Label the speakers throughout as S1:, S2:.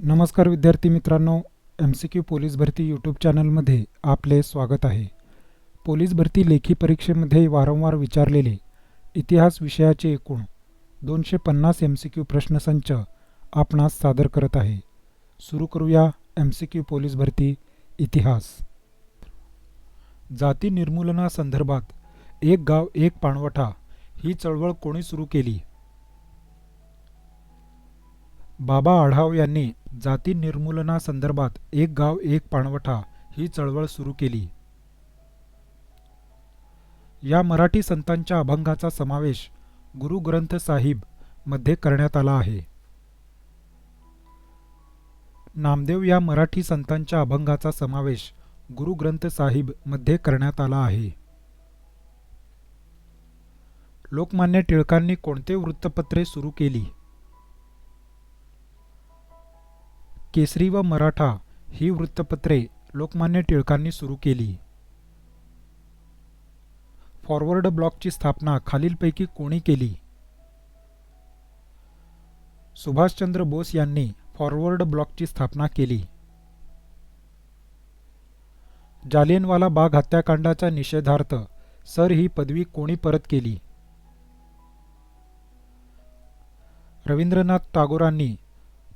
S1: नमस्कार विद्यार्थी मित्रांनो एम सी क्यू पोलीस भरती यूट्यूब चॅनलमध्ये आपले स्वागत आहे. पोलीस भरती लेखी परीक्षेमध्ये वारंवार विचारलेले इतिहास विषयाचे एकूण दोनशे पन्नास एम सी क्यू प्रश्नसंच आपणास सादर करत आहे. सुरू करूया एम सी क्यू पोलीस भरती इतिहास. जाती निर्मूलनासंदर्भात एक गाव एक पाणवठा ही चळवळ कोणी सुरू केली? बाबा आढाव यांनी जाती निर्मूलनासंदर्भात एक गाव एक पाणवठा ही चळवळ सुरू केली. या मराठी संतांच्या अभंगाचा समावेश गुरु ग्रंथ साहिबमध्ये करण्यात आला आहे. नामदेव या मराठी संतांच्या अभंगाचा समावेश गुरु ग्रंथ साहिबमध्ये करण्यात आला आहे. लोकमान्य टिळकांनी कोणते वृत्तपत्रे सुरू केली? केसरी व मराठा ही वृत्तपत्रे लोकमान्य टिळकांनी सुरू केली. फॉरवर्ड ब्लॉकची स्थापना खालीलपैकी कोणी केली? सुभाषचंद्र बोस यांनी फॉरवर्ड ब्लॉकची स्थापना केली. जालियनवाला बाग हत्याकांडाच्या निषेधार्थ सर ही पदवी कोणी परत केली? रवींद्रनाथ टागोरांनी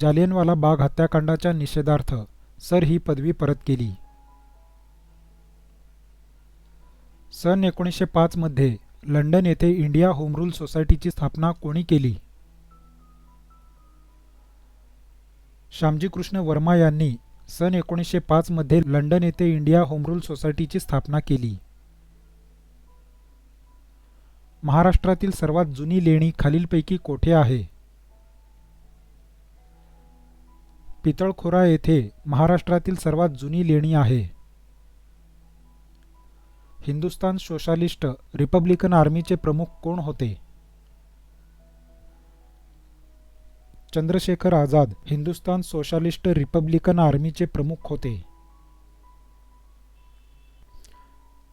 S1: जालियनवाला बाग हत्याकांडाच्या निषेधार्थ सर ही पदवी परत केली. सन एकोणीसशे पाचमध्ये लंडन येथे इंडिया होम रूल सोसायटीची स्थापना कोणी केली? श्यामजी कृष्ण वर्मा यांनी सन एकोणीसशे पाचमध्ये लंडन येथे इंडिया होम रूल सोसायटीची स्थापना केली. महाराष्ट्रातील सर्वात जुनी लेणी खालीलपैकी कोठे आहे? पितळखोरा येथे महाराष्ट्रातील सर्वात जुनी लेणी आहे. हिंदुस्तान सोशालिस्ट रिपब्लिकन आर्मीचे प्रमुख कोण होते? चंद्रशेखर आझाद हिंदुस्तान सोशालिस्ट रिपब्लिकन आर्मीचे प्रमुख होते.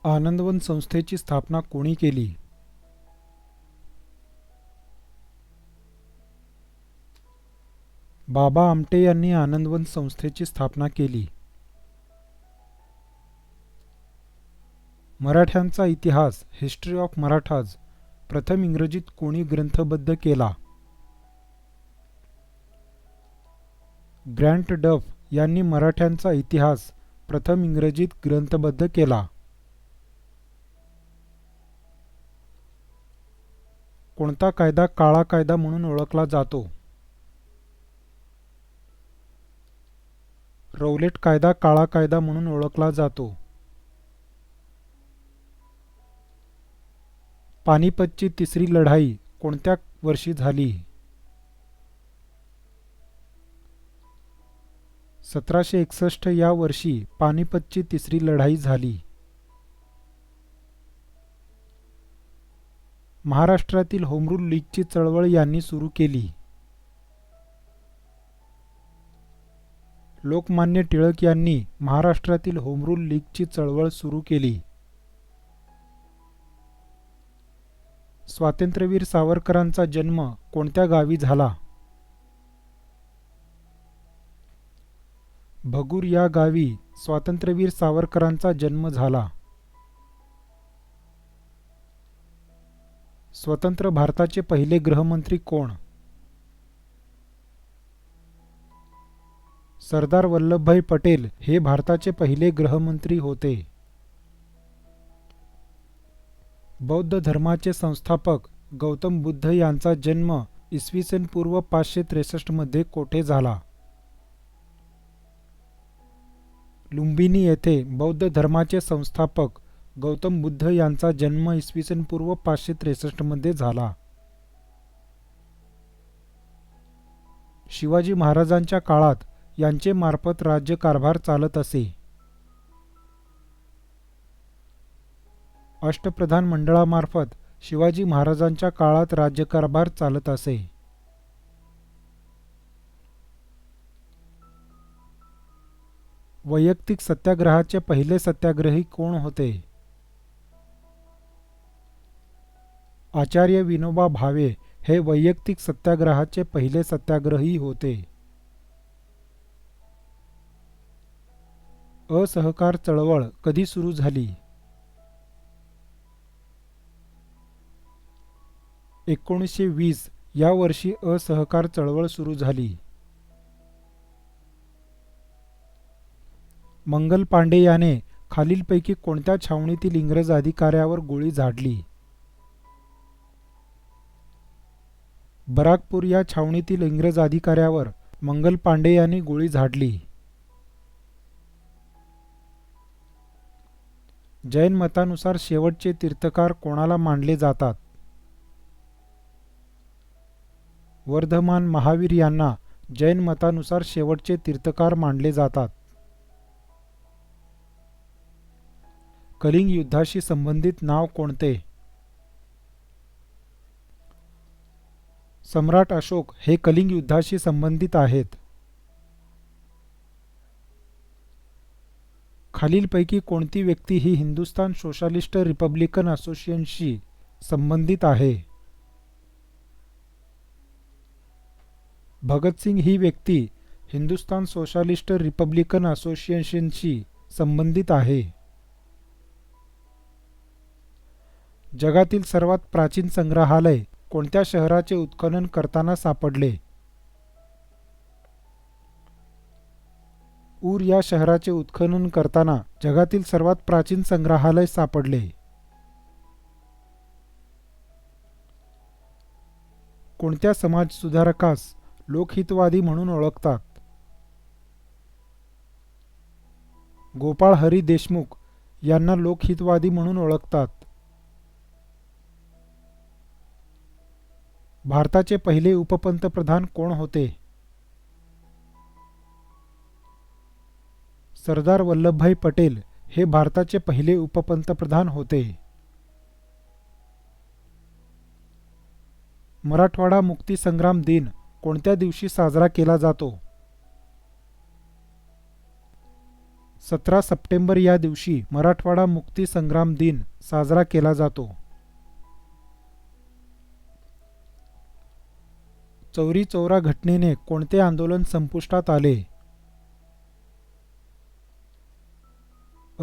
S1: आनंदवन संस्थेची स्थापना कोणी केली? बाबा आमटे यांनी आनंदवन संस्थेची स्थापना केली. मराठ्यांचा इतिहास हिस्ट्री ऑफ मराठाज प्रथम इंग्रजीत कोणी ग्रंथबद्ध केला? ग्रँट डफ यांनी मराठ्यांचा इतिहास प्रथम इंग्रजीत ग्रंथबद्ध केला. कोणता कायदा काळा कायदा म्हणून ओळखला जातो? रौलेट कायदा काळा कायदा म्हणून ओळखला जातो. पानिपतची तिसरी लढाई कोणत्या वर्षी झाली? सतराशे एकसष्ट या वर्षी पानिपतची तिसरी लढाई झाली. महाराष्ट्रातील होमरूल लीगची चळवळ यांनी सुरू केली. लोकमान्य टिळक यांनी महाराष्ट्रातील होमरूल लीगची चळवळ सुरू केली. स्वातंत्र्यवीर सावरकरांचा जन्म कोणत्या गावी झाला? भगूर या गावी स्वातंत्र्यवीर सावरकरांचा जन्म झाला. स्वतंत्र भारताचे पहिले गृहमंत्री कोण? सरदार वल्लभभाई पटेल हे भारताचे पहिले गृहमंत्री होते. बौद्ध धर्माचे संस्थापक गौतम बुद्ध यांचा जन्म इसवी सन पूर्व पाचशे त्रेसष्टमध्ये कोठे झाला? लुंबिनी येथे बौद्ध धर्माचे संस्थापक गौतम बुद्ध यांचा जन्म इसवी सन पूर्व पाचशे त्रेसष्टमध्ये झाला. शिवाजी महाराजांच्या काळात यांचे मार्फत राज्यकारभार चालत असे. अष्टप्रधान मंडळामार्फत शिवाजी महाराजांच्या काळात राज्यकारभार चालत असे. वैयक्तिक सत्याग्रहाचे पहिले सत्याग्रही कोण होते? आचार्य विनोबा भावे हे वैयक्तिक सत्याग्रहाचे पहिले सत्याग्रही होते. असहकार चळवळ कधी सुरू झाली? एकोणीसशे वीस या वर्षी असहकार चळवळ सुरू झाली. मंगल पांडे याने खालीलपैकी कोणत्या छावणीतील इंग्रज अधिकाऱ्यावर गोळी झाडली? बराकपूर या छावणीतील इंग्रज अधिकाऱ्यावर मंगल पांडे यांनी गोळी झाडली. जैन मतानुसार शेवटचे तीर्थकार कोणाला मानले जातात? वर्धमान महावीर यांना जैन मतानुसार शेवटचे तीर्थकार मानले जातात. कलिंग युद्धाशी संबंधित नाव कोणते? सम्राट अशोक हे कलिंग युद्धाशी संबंधित आहेत. खालीलपैकी कोणती व्यक्ती ही हिंदुस्तान सोशालिस्ट रिपब्लिकन असोसिएशनशी संबंधित आहे? भगतसिंग ही व्यक्ती हिंदुस्तान सोशालिस्ट रिपब्लिकन असोसिएशनशी संबंधित आहे. जगातील सर्वात प्राचीन संग्रहालय कोणत्या शहराचे उत्खनन करताना सापडले? ऊर या शहराचे उत्खनन करताना जगातील सर्वात प्राचीन संग्रहालय सापडले. कोणत्या समाजसुधारकास लोकहितवादी म्हणून ओळखतात? गोपाळ हरी देशमुख यांना लोकहितवादी म्हणून ओळखतात. भारताचे पहिले उपपंतप्रधान कोण होते? सरदार वल्लभभाई पटेल हे भारताचे पहिले उपपंतप्रधान होते. मराठवाडा मुक्तीसंग्राम दिन कोणत्या दिवशी साजरा केला जातो? सतरा सप्टेंबर या दिवशी मराठवाडा मुक्तीसंग्राम दिन साजरा केला जातो. चौरी चौरा घटनेने कोणते आंदोलन संपुष्टात आले?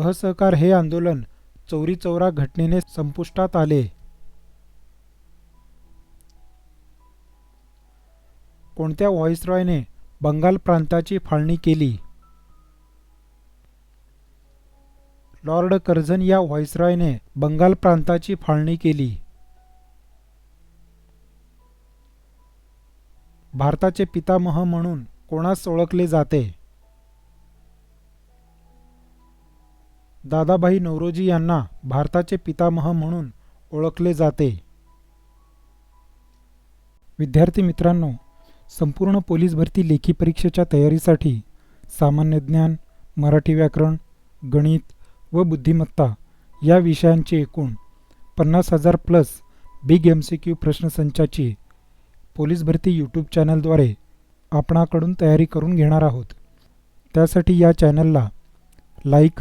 S1: असहकार हे आंदोलन चौरी चौरा घटनेने संपुष्टात आले. कोणत्या व्हॉइसरॉयने बंगाल प्रांताची फाळणी केली? लॉर्ड कर्झन या व्हॉइसरॉयने बंगाल प्रांताची फाळणी केली. भारताचे पितामह म्हणून कोणास ओळखले जाते? दादाभाई नौरोजी यांना भारताचे पितामह म्हणून ओळखले जाते. विद्यार्थी मित्रांनो संपूर्ण पोलीस भरती लेखी परीक्षेच्या तयारीसाठी सामान्य ज्ञान मराठी व्याकरण गणित व बुद्धिमत्ता या विषयांचे एकूण पन्नास हजार plus big M C Q प्रश्नसंचाची police भरती यूट्यूब चॅनलद्वारे आपणाकडून तयारी करून घेणार आहोत. त्यासाठी या चॅनलला लाईक